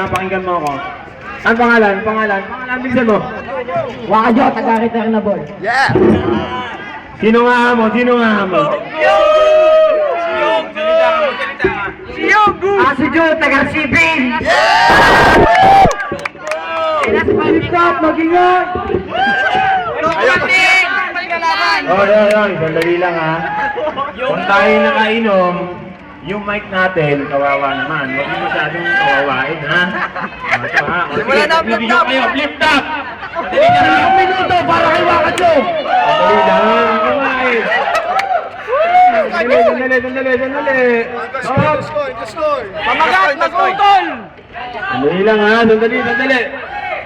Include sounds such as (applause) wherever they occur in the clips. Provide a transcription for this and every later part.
ha, pakinggan mo ako. Ang pangalan? Pangalan? Pangalan, bilisan mo. Waka Jo, taga-return na ball. Yeah! Sino nga mo? Sino nga mo? Ah, si Jo, taga-Sibin. Stop! Mag-ingat! Oy, oy, oy, sandali lang ha. Kung tayo nakainom, yung mic natin, kawawa naman. Huwag mo masyadong kawawain, ha? (laughs) Ah, ito, ha? O, sige, Wala na, flip top. kayo, flip top! Dali ka na lang minuto para kay Wakacho! Dali lang, kumain! Dali, dali, dali, dali, Stop! Pamagat! Magutol! Dali lang ha, sandali, sandali.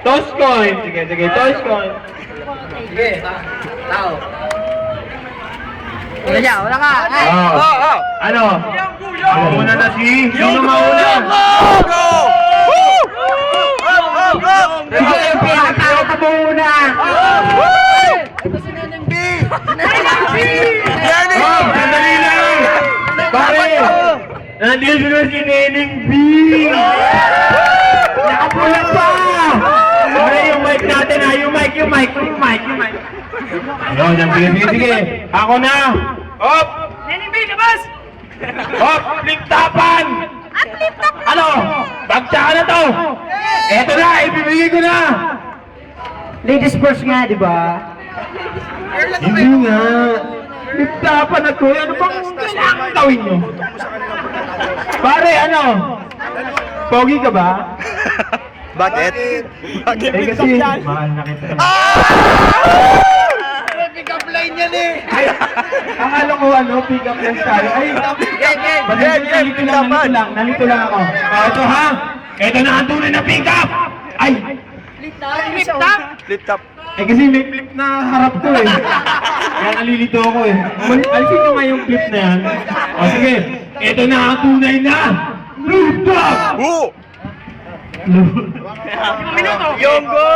Toss coin. Sige, sige, toss coin. Sige, tao. Wala niya, wala ka. Oh. Oh, oh! Ano? Ako muna na si... Sino mauna? Go! Woo! Oh, oh, oh! Sige, yung pinakatao ka muna. Yanni! Oh, sandali lang. Pare, nandito na si Neneng B. Nakapulat pa. Pare, yung mic natin ha. Yung mic, yung mic, yung mic, yung mic. Ayun, sige, sige. Ako na. Hop! Neneng B, labas! Hop! Flip tapan! At flip top! Ano? Bagsakan na to! Eto na, ibibigay ko na! Ladies first nga, di ba? Hindi nga. Liptapan na to. Ano bang kailangan gawin nyo? Pare, ano? Pogi ka ba? (laughs) Bakit? Bakit? Eh kasi, mahal na kita. (laughs) Pick up line yan eh! Ay, ko ano, pick up lang tayo. Ay, Game, game! Pag Game, game! nalito lang, nalito lang, nalito lang ako. Oh, ito ha? Ito na ang tunay na pick up! Ay! Flip top! Flip top! Eh kasi may flip na harap ko eh. Kaya nalilito ako eh. Mal- Alisin nyo nga yung flip na yan. O sige, ito na ang tunay na rooftop! Woo! Limang minuto! Yonggo!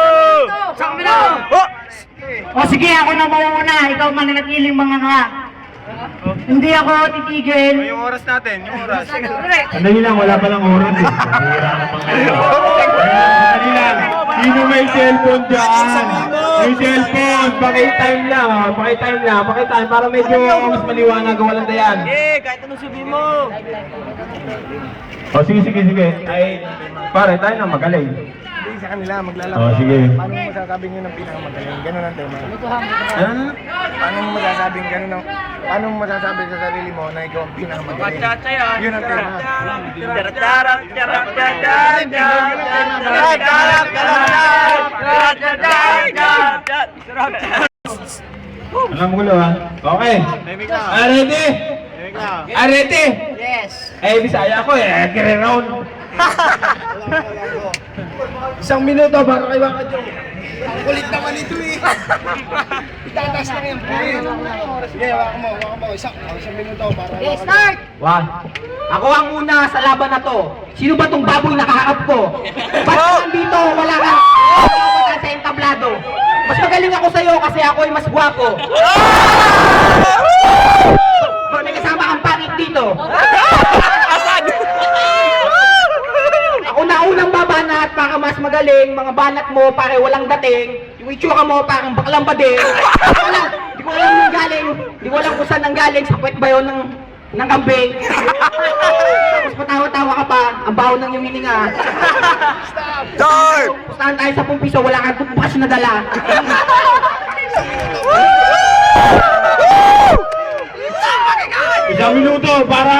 Isang minuto! Oh! O sige, ako na mauna. Ikaw mananatiling mga nga. Hindi ako titigil. Yung oras natin, yung oras. Sandali lang, wala pa lang oras eh. Sandali (laughs) lang. Sino may cellphone dyan? Yung cellphone, pakitime lang. ah. Pakitime lang, pakitime para medyo mas maliwanag ang walang dayan. Eh, kahit anong sabihin mo! O sige, sige, sige. Ay, pare, tayo na magaling. Hindi sa kanila, maglalaro. O sige. Paano mo masasabing yun ang pinakamagaling? Ganun ang tema. Ano? Paano mo masasabing ganun ang... Paano mo masasabing sa sarili mo na ikaw ang pinakamagaling? Yun ang tema. Charap, charap, charap, charap, Alam mo gulo ha? Okay. Ah, ready? Ah, ready? Yes. Eh, bisaya ko eh. Kire round. (laughs) Isang minuto para kay Waka Joe. Ang kulit naman ito eh. (laughs) Itataas lang yung puwi. Sige, waka mo, waka mo. Isang, oh, isang minuto para kay Okay, Waka Joe. start! One. Ako ang una sa laban na to. Sino ba tong baboy nakaharap ko? Ba't ka nandito? Wala kang wala sa entablado. Mas magaling ako sa'yo kasi ako ay mas gwapo. May kasama kang pangit dito. Ako na babanat para mas magaling. Mga banat mo pare walang dating. Yung itsura mo parang baklang bading. Alam, di ko alam nang galing. Di ko alam kung saan nang galing. Sa puwet ba yun ng, ng kambing? Tapos patawa-tawa ka pa. Ang baho ng yung hininga. Start! Pustahan tayo sa pumpiso. Wala kang toothbrush na dala. Isang minuto para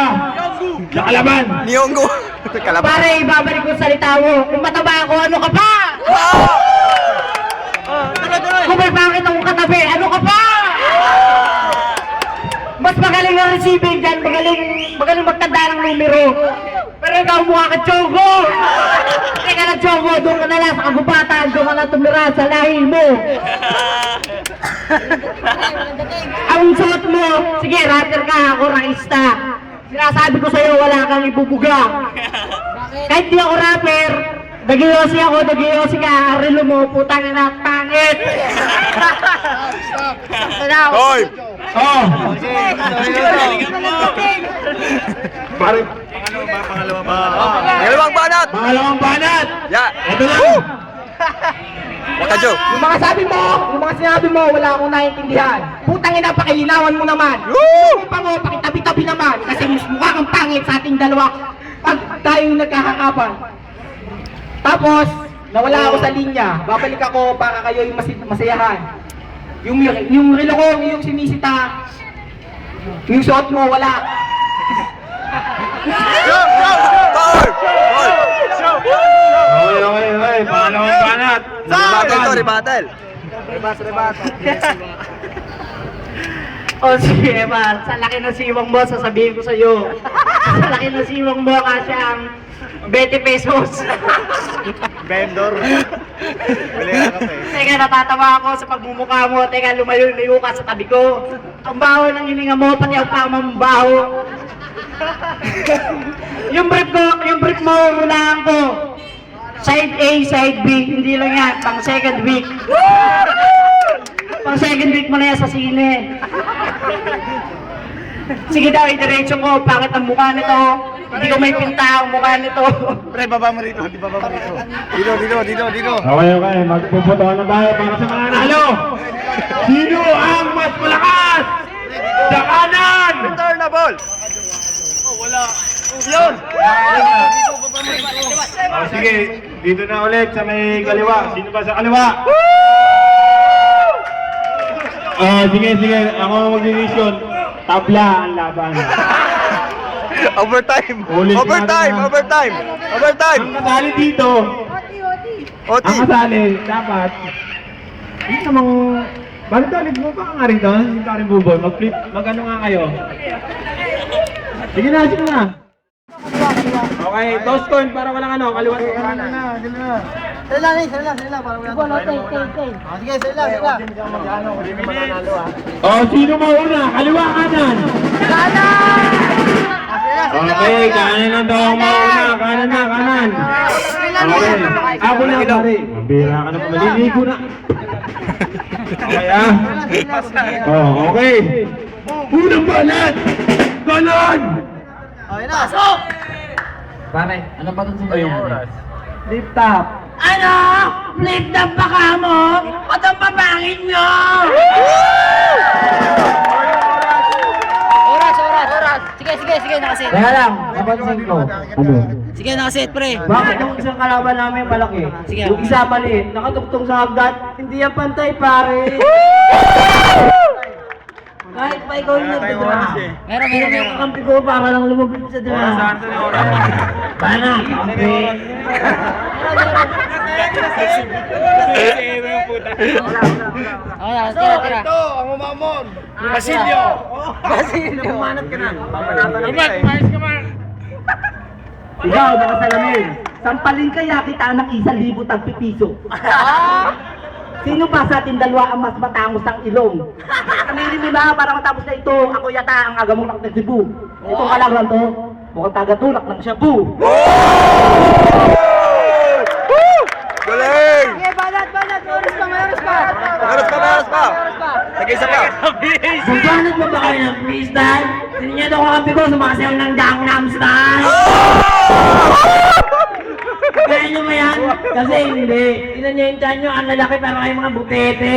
sa kalaban. Niyonggo! Kalaban! Pare, ibabalik ko sa salita mo. Kung mataba ako, ano ka pa? Kung may pangit akong katabi, ano ka pa? Mas magaling ang receiving dyan, magaling, magaling magtanda ng numero. Pero ikaw mukha ka Chogo! Teka na Chogo, doon ka na lang sa kagubatan, doon ka na tumira sa lahi mo. (laughs) ang suot mo, sige, rapper ka, ako raista. Sinasabi ko sa'yo, wala kang ibubuga. Kahit di ako rapper, Nagiyosi ako, nagiyosi ka, relo mo, putang ina, pangit! Hoy! Oh! Pare, Dalawang banat! pangalawang banat! Ya! Ito na! Baka Joe! Yung mga sabi mo, yung mga sinabi mo, wala akong naiintindihan. Putang ina, pakilinawan mo naman. Yung pa mo, pakitabi-tabi naman. Kasi mas mukha kang pangit sa ating dalawa pag tayo nagkakakapan. Tapos, nawala ako sa linya. Babalik ako para kayo yung mas- masayahan. Yung, yung relo ko, yung sinisita, yung suot mo, wala. Hoy! Hoy! Okay, okay, okay. Pangalawang banat. Rebattle to, rebattle! O sige, Eman, sa laki ng siwang mo, sasabihin ko sa'yo. sa laki ng siwang mo, kasi ang 20 pesos. Vendor! Bili ka kape. Teka, natatawa ako sa pagmumukha mo. Teka, lumayo-layo ka sa tabi ko. Ang baho ng hininga mo, pati ang pa mambaho. yung brief ko, yung brief mo, unahan ko. Side A, side B, hindi lang yan, pang second week. pang second week mo na yan sa sine. Sige daw, idiretso ko, pangit ang mukha nito. Hindi ko may pinta ang mukha nito. Pre, baba mo rito. Di baba mo rito. Dito, dito, dito, dito. Okay, okay. Magpuputo na tayo para sa mga nalo. Sino ang mas malakas? Sa kanan! Return na ball! Oh, sige, dito na ulit sa may kaliwa. Sino ba sa kaliwa? Oh, sige, sige. Ako ang mag-decision. Tabla ang laban. Overtime! Ulit Overtime! natin, ha? Overtime! Ang Overtime! kasali dito, OT! ang kasali, dapat, hindi namang, bakit ulit mo pa nga rin to? Hindi ka rin buboy. Mag-flip, mag-ano nga kayo. Sige na, sige na. Okay, toss coin para walang ano, kaliwa sa kanan. Sila lang, sila lang, sila lang. Para wala tayong Ah, Sige, sila sila. Oh, sino mauna? Kaliwa, kanan. Okay, kanan lang daw ang mauna. Kanan na, kanan. Okay. Ako na, pare. Mabira ka na. Maliligo na. Okay, ah. Oh, okay. Unang banat! Ganon! Okay na. Pasok! Pare, ano ba itong sinabi? Lift top. Ano? Lift top ba ka mo? Ba't ang papangin nyo? Oras, oras, oras. Sige, sige, sige, nakasit. Kaya lang, napansin ko. Ano? Sige, nakasit, pre. Bakit yung isang kalaban namin malaki? Sige. Yung isa maliit, nakatugtong sa hagdat, hindi yan pantay pare. Kahit pa ikaw yung nagdadra. Meron, meron, meron. Ang kampi ko para lang lumabit sa dra. Bana, kampi. Okay, tira, tira. Ito, ang umamon. Basilio. Basilio. Kumanat ka na. Ikaw, nakasalamin. Sampalin kaya kita ng isang libo tagpipiso. Sino pa sa ating dalawa ang mas matangos ng ilong? Kamili mo na para matapos na ito. Ako yata ang agamulak ng Cebu. Itong kalagran to, mukhang tagatulak ng Shabu. Galing! Sige, banat, banat. Oras pa, oras pa. Meron pa, meron pa! Nag-isa pa! Magbanat mo ba kayo ng freestyle? Niyo ako kampi ko, sumasayaw ng Gangnam Style. Kaya niyo ba yan? Kasi hindi. Yung tiyan niyo, ang lalaki pero kayo mga butete.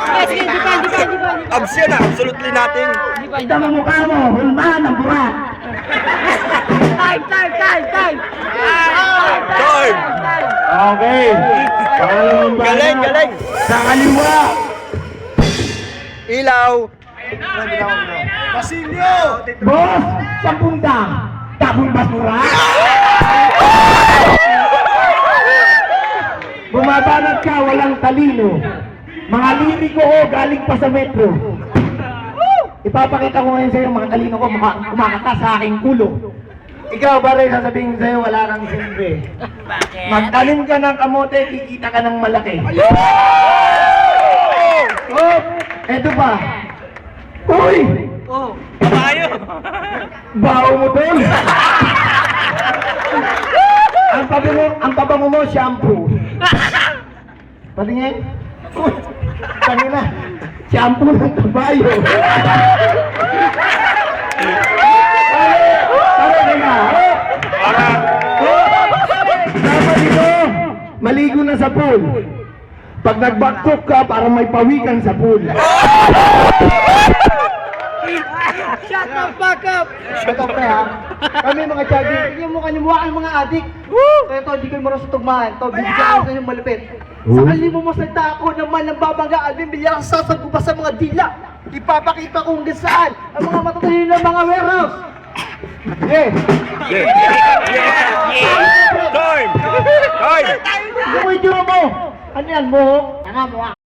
Sige, sige, di pa, di pa, di pa. Abs yan ah! Absolutely nothing! Kita mo mukha mo, hulmahan ng burat. Time, time, time, time. Time! Okay. Galing, galing! Sa kaliwa. Ilaw! Basilio. Boss, sampung dang. Tabong basura. Bumabanat ka, walang talino. Mga liriko ko galing pa sa metro. Ipapakita ko ngayon sa'yo mga talino ko maka, kumakata sa aking kulo. Ikaw ba rin sasabihin sa'yo wala kang silbi? Magtanim ka ng kamote, kikita ka ng malaki. Oh, eto pa. Uy! Kabayo! Baho mo tol! (laughs) ang pabango, ang pabango mo, shampoo. Patingin. Uy, kanina. Shampoo ng kabayo. (laughs) Maligo na sa pool. Pag nagbaktok ka, parang may pawikan sa pool. (laughs) Shut up, back up! Shut up na ha. Kami mga chagi. Tingnan mo kanyo mukha ang mga adik. So ito, hindi ko marunong sa tugmaan. Ito, bibigyan ko sa inyo malupit. Sa kali mo masalita ako naman ng babangga, Alvin, bigyan ka sasag ko pa sa mga dila. Ipapakita ko kung saan ang mga matatalino ng mga warehouse. Yeah. Time! Time! Yung itsura mo. Ano yan mo? Tanga mo